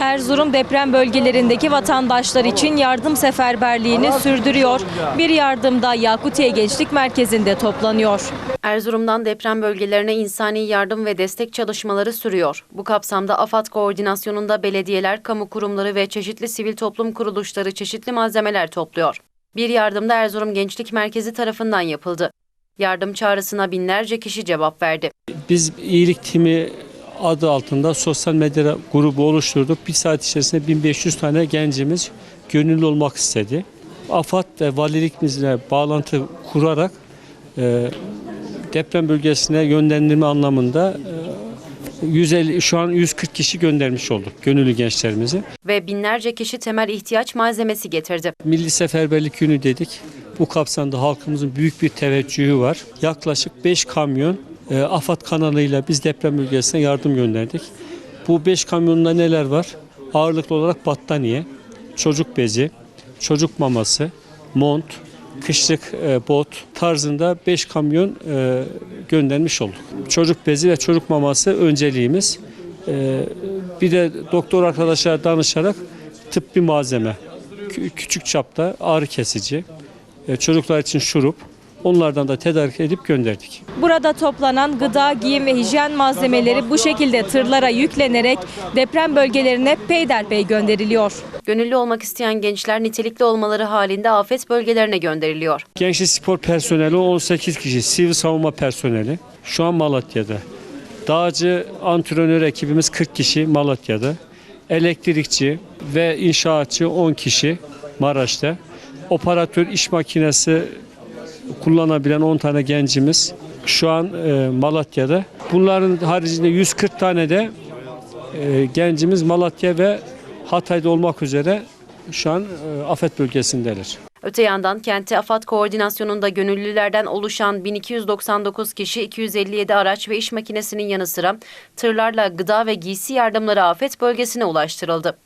Erzurum deprem bölgelerindeki vatandaşlar için yardım seferberliğini sürdürüyor. Bir yardımda Yakutiye Gençlik Merkezi'nde toplanıyor. Erzurum'dan deprem bölgelerine insani yardım ve destek çalışmaları sürüyor. Bu kapsamda AFAD koordinasyonunda belediyeler, kamu kurumları ve çeşitli sivil toplum kuruluşları çeşitli malzemeler topluyor. Bir yardım da Erzurum Gençlik Merkezi tarafından yapıldı. Yardım çağrısına binlerce kişi cevap verdi. Biz iyilik timi adı altında sosyal medya grubu oluşturduk. Bir saat içerisinde 1500 tane gencimiz gönüllü olmak istedi. AFAD ve valiliğimizle bağlantı kurarak e, deprem bölgesine yönlendirme anlamında e, 150 şu an 140 kişi göndermiş olduk gönüllü gençlerimizi. Ve binlerce kişi temel ihtiyaç malzemesi getirdi. Milli Seferberlik Günü dedik. Bu kapsamda halkımızın büyük bir teveccühü var. Yaklaşık 5 kamyon e, AFAD kanalıyla biz deprem bölgesine yardım gönderdik. Bu 5 kamyonda neler var? Ağırlıklı olarak battaniye, çocuk bezi, çocuk maması, mont, kışlık e, bot tarzında 5 kamyon e, göndermiş olduk. Çocuk bezi ve çocuk maması önceliğimiz. E, bir de doktor arkadaşlara danışarak tıbbi malzeme, kü- küçük çapta ağrı kesici, e, çocuklar için şurup, onlardan da tedarik edip gönderdik. Burada toplanan gıda, giyim ve hijyen malzemeleri bu şekilde tırlara yüklenerek deprem bölgelerine peyderpey gönderiliyor. Gönüllü olmak isteyen gençler nitelikli olmaları halinde afet bölgelerine gönderiliyor. Gençlik spor personeli 18 kişi, sivil savunma personeli şu an Malatya'da. Dağcı antrenör ekibimiz 40 kişi Malatya'da. Elektrikçi ve inşaatçı 10 kişi Maraş'ta. Operatör iş makinesi kullanabilen 10 tane gencimiz şu an e, Malatya'da. Bunların haricinde 140 tane de e, gencimiz Malatya ve Hatay'da olmak üzere şu an e, afet bölgesindeler. Öte yandan kenti AFAD koordinasyonunda gönüllülerden oluşan 1299 kişi 257 araç ve iş makinesinin yanı sıra tırlarla gıda ve giysi yardımları afet bölgesine ulaştırıldı.